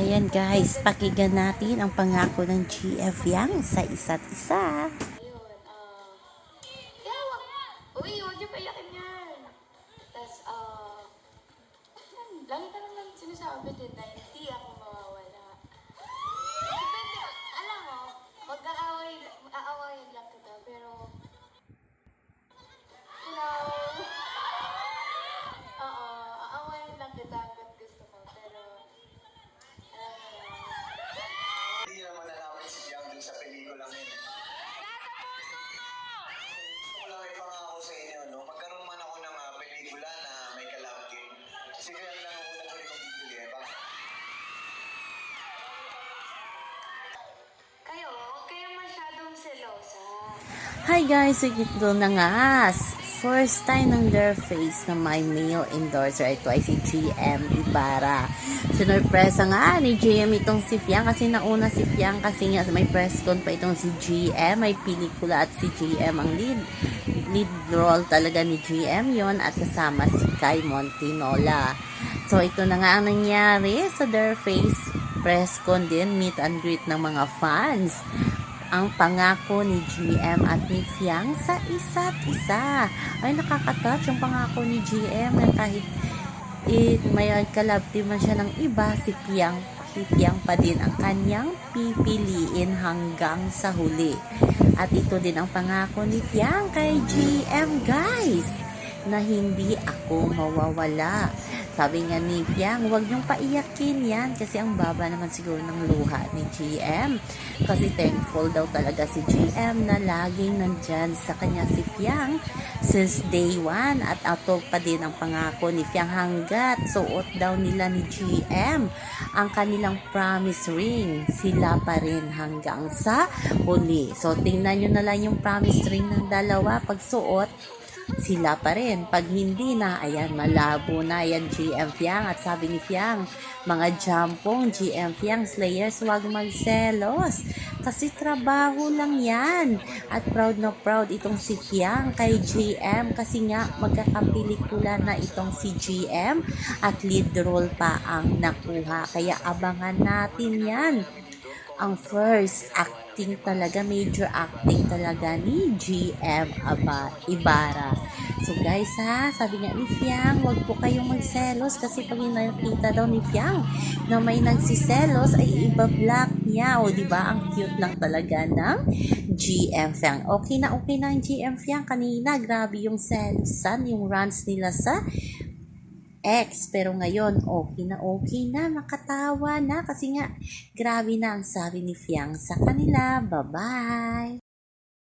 Ayan guys, pakinggan natin ang pangako ng GF Yang sa isa't isa. Ayun, kaya wag... Uy, huwag niyo paiyakin yan. Tapos, ah... lagi ka naman sinasabi din na Kayo, huwag kayong masyadong selosa. Hi guys, ito na nga. First time ng their face na may male endorser. Ito ay si GM Ibarra. Sinurpresa nga ni GM itong si Fiang kasi nauna si Fiang kasi nga may press con pa itong si GM. May pelikula at si GM ang lead. Lead role talaga ni GM yon at kasama si Kai Montinola. So ito na nga ang nangyari sa their face press con din, meet and greet ng mga fans ang pangako ni GM at ni Fiang sa isa't isa. Ay, nakakatouch yung pangako ni GM na kahit it, may team man siya ng iba, si Fiang, si Fiang pa din ang kanyang pipiliin hanggang sa huli. At ito din ang pangako ni Fiang kay GM, guys, na hindi ako mawawala. Sabi nga ni Piang, huwag niyong paiyakin yan kasi ang baba naman siguro ng luha ni GM. Kasi thankful daw talaga si GM na laging nandyan sa kanya si Piang since day one. At ato pa din ang pangako ni Piang hanggat suot daw nila ni GM ang kanilang promise ring. Sila pa rin hanggang sa huli. So tingnan nyo na lang yung promise ring ng dalawa pag suot sila pa rin. Pag hindi na, ayan, malabo na. Ayan, GM Fiang. At sabi ni Fiang, mga jampong GM Fiang Slayers, huwag magselos. Kasi trabaho lang yan. At proud na proud itong si Fiang kay GM. Kasi nga, magkakapelikula na itong si GM. At lead role pa ang nakuha. Kaya abangan natin yan ang first acting talaga, major acting talaga ni GM Aba, Ibarra. So guys ha, sabi nga ni Fiang, wag po kayong magselos kasi pag nakita daw ni Fiang na may nagsiselos ay iba-block niya. O ba ang cute lang talaga ng GM Fiang. Okay na okay na ang GM Fiang kanina. Grabe yung selosan, yung runs nila sa ex. Pero ngayon, okay na okay na, nakatawa na kasi nga, grabe na ang sabi ni Fiang sa kanila. Bye-bye!